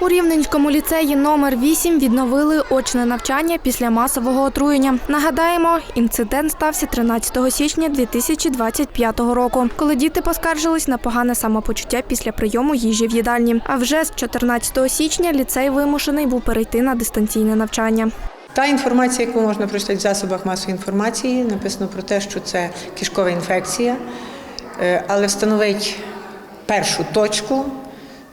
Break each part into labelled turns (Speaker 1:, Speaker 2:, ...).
Speaker 1: У Рівненському ліцеї номер 8 відновили очне навчання після масового отруєння. Нагадаємо, інцидент стався 13 січня 2025 року, коли діти поскаржились на погане самопочуття після прийому їжі в їдальні. А вже з 14 січня ліцей вимушений був перейти на дистанційне навчання.
Speaker 2: Та інформація, яку можна прочитати в засобах масової інформації, написано про те, що це кишкова інфекція, Е, але встановити першу точку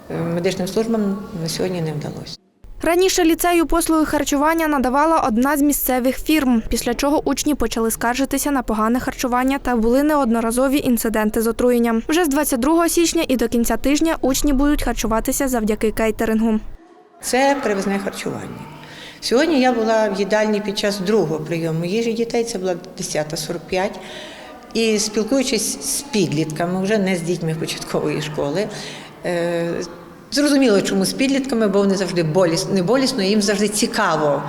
Speaker 2: медичним службам на сьогодні не вдалося.
Speaker 1: Раніше ліцею послуги харчування надавала одна з місцевих фірм, після чого учні почали скаржитися на погане харчування та були неодноразові інциденти з отруєнням. Вже з 22 січня і до кінця тижня учні будуть харчуватися завдяки кейтерингу.
Speaker 2: Це привезне харчування. Сьогодні я була в їдальні під час другого прийому їжі дітей, це була 10.45. І спілкуючись з підлітками, вже не з дітьми початкової школи, е, зрозуміло, чому з підлітками, бо вони завжди боліс, не болісно, їм завжди цікаво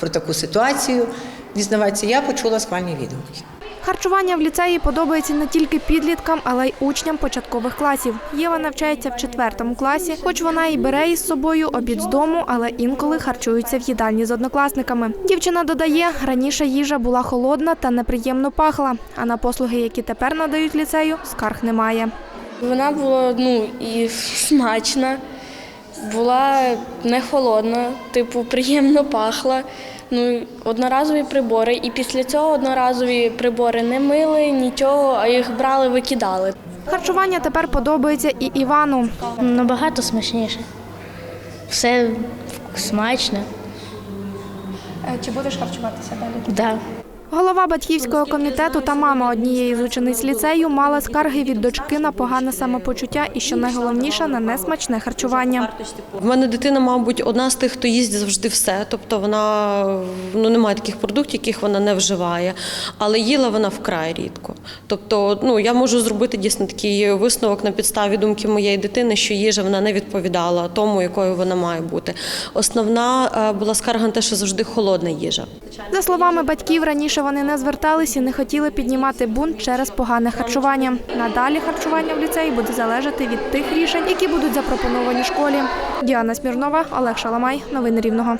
Speaker 2: про таку ситуацію. Дізнаватися, я почула схвальні відгуки.
Speaker 1: Харчування в ліцеї подобається не тільки підліткам, але й учням початкових класів. Єва навчається в четвертому класі, хоч вона і бере із собою обід з дому, але інколи харчується в їдальні з однокласниками. Дівчина додає, раніше їжа була холодна та неприємно пахла. А на послуги, які тепер надають ліцею, скарг немає.
Speaker 3: Вона була ну і смачна, була не холодна, типу, приємно пахла. Ну, одноразові прибори. І після цього одноразові прибори не мили нічого, а їх брали, викидали.
Speaker 1: Харчування тепер подобається і Івану.
Speaker 4: Набагато смачніше. Все смачно.
Speaker 1: Чи будеш харчуватися далі?
Speaker 4: Да.
Speaker 1: Голова батьківського комітету та мама однієї з учениць ліцею мала скарги від дочки на погане самопочуття і, що найголовніше, на несмачне харчування.
Speaker 5: В мене дитина, мабуть, одна з тих, хто їсть завжди все. Тобто вона ну немає таких продуктів, яких вона не вживає, але їла вона вкрай рідко. Тобто, ну я можу зробити дійсно такий висновок на підставі думки моєї дитини, що їжа вона не відповідала тому, якою вона має бути. Основна е, була скарга на те, що завжди холодна їжа.
Speaker 1: За словами батьків, вони не звертались і не хотіли піднімати бунт через погане харчування. Надалі харчування в ліцеї буде залежати від тих рішень, які будуть запропоновані школі. Діана Смірнова, Олег Шаламай. Новини Рівного.